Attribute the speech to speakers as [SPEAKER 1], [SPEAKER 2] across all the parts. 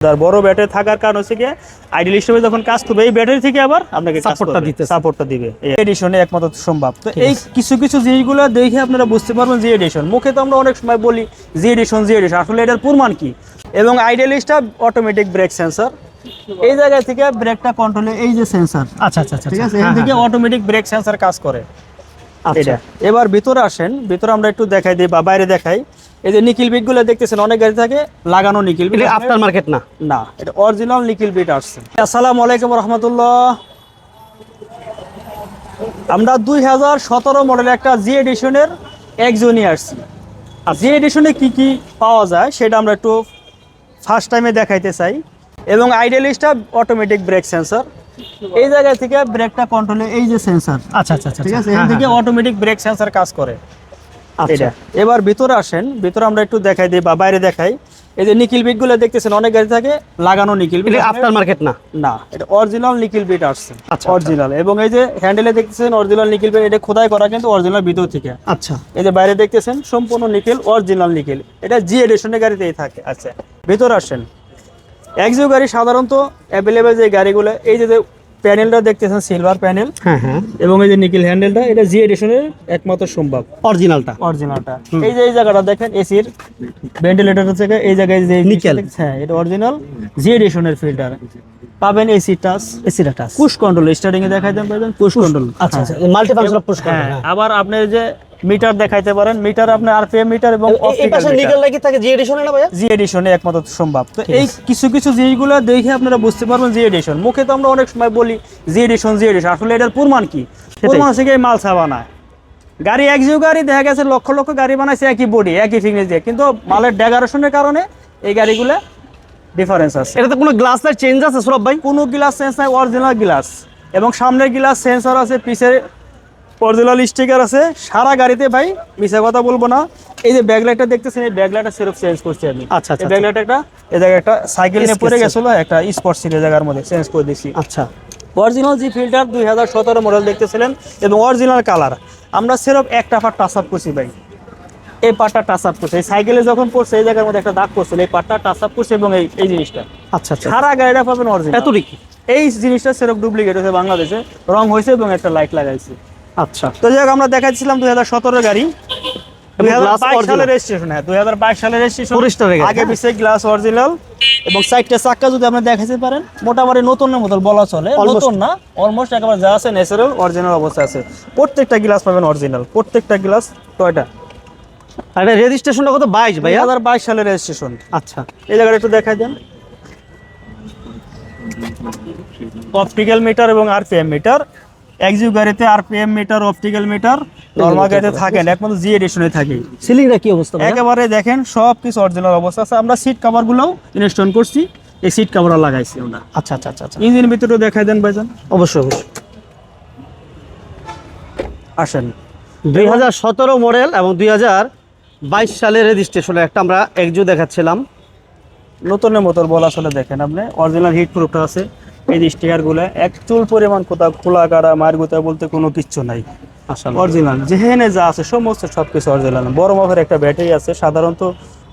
[SPEAKER 1] আর বড় ব্যাটারি থাকার কারণ হচ্ছে কি আইডিয়াল হিসেবে যখন কাজ করবে এই ব্যাটারি থেকে আবার আপনাকে
[SPEAKER 2] Supportটা দিতেছে।
[SPEAKER 1] সাপোর্টটা দিবে। এডিশনে একমাত্র সম্ভব। তো এই কিছু কিছু জিনিসগুলো দেখে আপনারা বুঝতে পারবেন জি এডিশন মুখে তো আমরা অনেক সময় বলি জি এডিশন জি এডিশন আসলে এটার প্রমাণ কি? এবং আইডিয়ালিস্টটা অটোমেটিক ব্রেক সেন্সর এই জায়গা থেকে ব্রেকটা কন্ট্রোলে এই যে সেন্সর
[SPEAKER 2] আচ্ছা আচ্ছা আচ্ছা
[SPEAKER 1] ঠিক আছে?
[SPEAKER 2] হ্যাঁ,
[SPEAKER 1] এখান থেকে
[SPEAKER 2] হ্যাঁ।
[SPEAKER 1] অটোমেটিক ব্রেক সেন্সর কাজ করে।
[SPEAKER 2] আচ্ছা
[SPEAKER 1] এটা। এবার ভিতরে আসেন ভিতরে আমরা একটু দেখাই দিই বা বাইরে দেখাই। এই যে নিকিল বিটগুলো দেখতেছেন অনেক গাড়ি থাকে লাগানো নিকিল বিট।
[SPEAKER 2] আফটার মার্কেট না?
[SPEAKER 1] না এটা অরিজিনাল নিকিল বিট আসছে। আসসালামু আলাইকুম রহমতুল্লাহ। আমরা দুই হাজার সতেরো মডেলের একটা জি এডিশনের একজনই আসছি। আর জি এডিশনে কি কি পাওয়া যায় সেটা আমরা একটু ফার্স্ট টাইমে দেখাইতে চাই। এবং আইডিয়ালিস্টটা অটোমেটিক ব্রেক সেন্সর এই জায়গা থেকে ব্রেকটা কন্ট্রোলে এই যে সেন্সর
[SPEAKER 2] আচ্ছা আচ্ছা আচ্ছা
[SPEAKER 1] ঠিক আছে?
[SPEAKER 2] হ্যাঁ,
[SPEAKER 1] এখান থেকে
[SPEAKER 2] হ্যাঁ।
[SPEAKER 1] অটোমেটিক ব্রেক সেন্সর কাজ করে।
[SPEAKER 2] আচ্ছা।
[SPEAKER 1] এবার ভিতরে আসেন ভিতরে আমরা একটু দেখাই দিই বা বাইরে দেখাই। এই যে নিকিল বিটগুলো দেখতেছেন অনেক গাড়ি থাকে লাগানো নিকিল বিট
[SPEAKER 2] এটা আফটার মার্কেট না?
[SPEAKER 1] না এটা অরিজিনাল নিকিল বিট আসছে।
[SPEAKER 2] আচ্ছা,
[SPEAKER 1] অরিজিনাল এবং এই যে হ্যান্ডেলে দেখতেছেন অরিজিনাল নিকিল বিট এটা খোদাই করা কিন্তু অরিজিনাল ভিতর থেকে।
[SPEAKER 2] আচ্ছা।
[SPEAKER 1] এই যে বাইরে দেখতেছেন সম্পূর্ণ নিকেল অরিজিনাল নিকেল এটা জি এডিশনের গাড়িতেই থাকে। আচ্ছা ভিতর আসেন। একজিও গাড়ি সাধারণত অ্যাভেলেবেল যে গাড়িগুলো এই যে প্যানেলটা দেখতেছেন সিলভার প্যানেল
[SPEAKER 2] হ্যাঁ
[SPEAKER 1] এবং এই যে নিকেল হ্যান্ডেলটা এটা জি এডিশনের একমাত্র সম্ভব।
[SPEAKER 2] অরিজিনালটা
[SPEAKER 1] অরিজিনালটা এই যে এই জায়গাটা দেখেন এসির ভেন্টিলেটর থেকে এই জায়গায় যে
[SPEAKER 2] Nickel।
[SPEAKER 1] হ্যাঁ এটা অরিজিনাল জি এডিশনের ফিল্টার পাবেন এসি টাচ
[SPEAKER 2] এসিটা টাচ
[SPEAKER 1] পুশ কন্ট্রোল স্টার্টিং এ দেখাই দেন পুশ কন্ট্রোল
[SPEAKER 2] আচ্ছা আচ্ছা মাল্টি ফাংশনাল পুশ
[SPEAKER 1] হ্যাঁ। আবার আপনি যে মিটার দেখাইতে পারেন। মিটার আপনার আরপিএম মিটার এবং
[SPEAKER 2] নিকেল নাকি থাকে? জি এডিশনে না ভাইয়া?
[SPEAKER 1] জি এডিশনে একমাত্র সম্ভব। তো এই কিছু কিছু জিনিসগুলো দেখে আপনারা বুঝতে পারবেন জি এডিশন মুখে তো আমরা অনেক সময় বলি জি এডিশন জি এডিশন আসলে এটার প্রমাণ কি? প্রমাণ হচ্ছে কি মাল বানায় গাড়ি একজিও গাড়ি দেখা গেছে লক্ষ লক্ষ গাড়ি বানাইছে একই বডি একই ফিটনেস দিয়ে। কিন্তু মালের ডেগারেশনের কারণে এই গাড়িগুলো ডিফারেন্স আছে।
[SPEAKER 2] এটাতে কোনো গ্লাসের চেঞ্জ আছে সৌরভ ভাই?
[SPEAKER 1] কোনো গ্লাস চেঞ্জ নাই অরিজিনাল গ্লাস এবং সামনের গ্লাস সেন্সর আছে পিছের অরিজিনাল স্টিকার আছে। সারা গাড়িতে ভাই মিশা কথা বলব না। এই যে ব্যাগলাইটটা দেখতেছেন এই ব্যাগলাইটটা সিরপ চেঞ্জ করছি আমি।
[SPEAKER 2] আচ্ছা, আচ্ছা,
[SPEAKER 1] এই ব্যাগলাইট একটা এই জায়গায় একটা সাইকেল নিয়ে পড়ে গেছিল একটা স্পট ছিল জায়গার মধ্যে চেঞ্জ করে দিছি
[SPEAKER 2] আচ্ছা।
[SPEAKER 1] অরিজিনাল জি ফিল্টার দুই হাজার সতেরো মডেল দেখতেছিলেন এবং অরিজিনাল কালার আমরা সিরপ একটা পার্ট টাচ আপ করছি ভাই। এই পার্টটা টাচ আপ করছে। এই সাইকেলে যখন পড়ছে এই জায়গার মধ্যে একটা দাগ করছিল এই পার্টটা টাচ আপ করছে এবং এই এই জিনিসটা।
[SPEAKER 2] আচ্ছা আচ্ছা।
[SPEAKER 1] সারা গাড়িটা পাবেন অরিজিনাল
[SPEAKER 2] এতটুকু
[SPEAKER 1] এই জিনিসটা সেরকম ডুপ্লিকেট হয়েছে বাংলাদেশে রং হয়েছে এবং একটা লাইট লাগাইছে।
[SPEAKER 2] আচ্ছা।
[SPEAKER 1] তো যাই আমরা দেখাচ্ছিলাম দুই হাজার সতেরো গাড়ি। হ্যাঁ
[SPEAKER 2] গাড়ি,
[SPEAKER 1] আগে? পিছিয়ে গ্লাস অরিজিনাল এবং সাইডটা চাক্কা যদি আপনি দেখাতে পারেন মোটামুটি নতুনের মতো বলা চলে। নতুন না অলমোস্ট একেবারে যা আছে ন্যাচারাল অরিজিনাল অবস্থা আছে। প্রত্যেকটা গ্লাস পাবেন অরিজিনাল প্রত্যেকটা গ্লাস টয়টা।
[SPEAKER 2] আর রেজিস্ট্রেশনটা কত? বাইশ
[SPEAKER 1] দুই হাজার বাইশ সালের রেজিস্ট্রেশন
[SPEAKER 2] আচ্ছা।
[SPEAKER 1] এই জায়গাটা একটু দেখাই দেন। অপটিক্যাল মিটার এবং আরপিএম মিটার একজিউ গাড়িতে RPM meter optical meter normal গাড়িতে থাকে। না একমাত্র জি এডিশনে থাকে।
[SPEAKER 2] সিলিংটা কি অবস্থা
[SPEAKER 1] একেবারে দেখেন সব কিছু অরিজিনাল অবস্থা আছে। আমরা সিট কভারগুলো ইনস্টল করছি। এই সিট কভার লাগাইছি আমরা।
[SPEAKER 2] আচ্ছা আচ্ছা আচ্ছা আচ্ছা।
[SPEAKER 1] ইঞ্জিন ভিতরে দেখাই দেন ভাইজান।
[SPEAKER 2] অবশ্যই অবশ্যই।
[SPEAKER 1] আসেন।
[SPEAKER 2] দুই হাজার সতেরো মডেল এবং দুই হাজার বাইশ সালের রেজিস্ট্রেশনে একটা আমরা একজু দেখাচ্ছিলাম।
[SPEAKER 1] নতুনের মতো বলা আসলে দেখেন আপনি। অরিজিনাল হিট প্রুফটা আছে। এই যে স্টিকারগুলো এক চুল পরিমাণ কোথাও খোলা কাটা মায়ের গোতা বলতে কোনো কিচ্ছু নাই। অরিজিনাল যেখানে যা আছে সমস্ত সব কিছু অরিজিনাল বড় মাপের একটা ব্যাটারি আছে। সাধারণত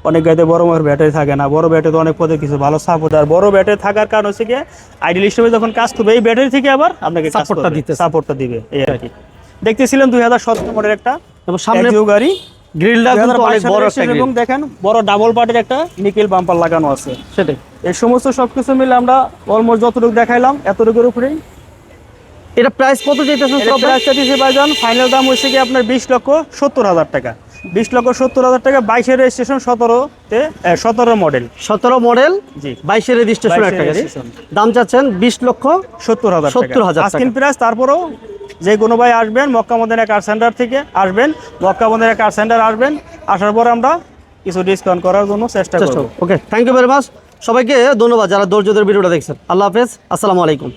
[SPEAKER 1] অনেক গাড়িতে বড় মাপের ব্যাটারি থাকে না। বড় ব্যাটারি তো অনেক পদে কিছু ভালো সাপোর্ট আর বড় ব্যাটারি থাকার কারণ হচ্ছে কি আইডিয়াল হিসেবে যখন কাজ করবে এই ব্যাটারি থেকে আবার আপনাকে
[SPEAKER 2] Supportটা দিতেছে।
[SPEAKER 1] সাপোর্টটা দিবে। এই আর কি। দেখতেছিলেন দুই হাজার সতেরো মডেল একটা
[SPEAKER 2] সামনে
[SPEAKER 1] গাড়ি।
[SPEAKER 2] গ্রিলটা কিন্তু অনেক বড় একটা
[SPEAKER 1] শেষ এবং দেখেন বড় ডাবল পার্টের একটা নিকেল বাম্পার লাগানো আছে।
[SPEAKER 2] সেটাই।
[SPEAKER 1] এই সমস্ত সবকিছু মিলে আমরা অলমোস্ট যতটুকু দেখাইলাম এতটুকুর উপরেই।
[SPEAKER 2] এটা প্রাইস কত চাইতেছেন সব
[SPEAKER 1] প্রাইসটা দিয়েছে ভাইজান ফাইনাল দাম হচ্ছে কি আপনার বিশ লক্ষ সত্তর হাজার টাকা। বিশ লক্ষ সত্তর হাজার টাকা বাইশের রেজিস্ট্রেশন সতেরোতে সতেরো মডেল
[SPEAKER 2] সতেরো মডেল
[SPEAKER 1] জি।
[SPEAKER 2] বাইশের রেজিস্ট্রেশন
[SPEAKER 1] 22
[SPEAKER 2] একটা গাড়ি। দাম চাচ্ছেন বিশ লক্ষ
[SPEAKER 1] সত্তর হাজার
[SPEAKER 2] 70,000 টাকা।
[SPEAKER 1] আজকিন প্রাইস তারপরেও যে কোনো ভাই আসবেন মক্কা মদিনা কার সেন্টার থেকে আসবেন মক্কা মদিনা কার সেন্টার আসবেন আসার পর আমরা কিছু ডিসকাউন্ট করার জন্য চেষ্টা করব।
[SPEAKER 2] Okay thank you very much সবাইকে ধন্যবাদ যারা ধৈর্য ধরে ভিডিওটা দেখছেন। আল্লাহ হাফেজ আসসালামু আলাইকুম।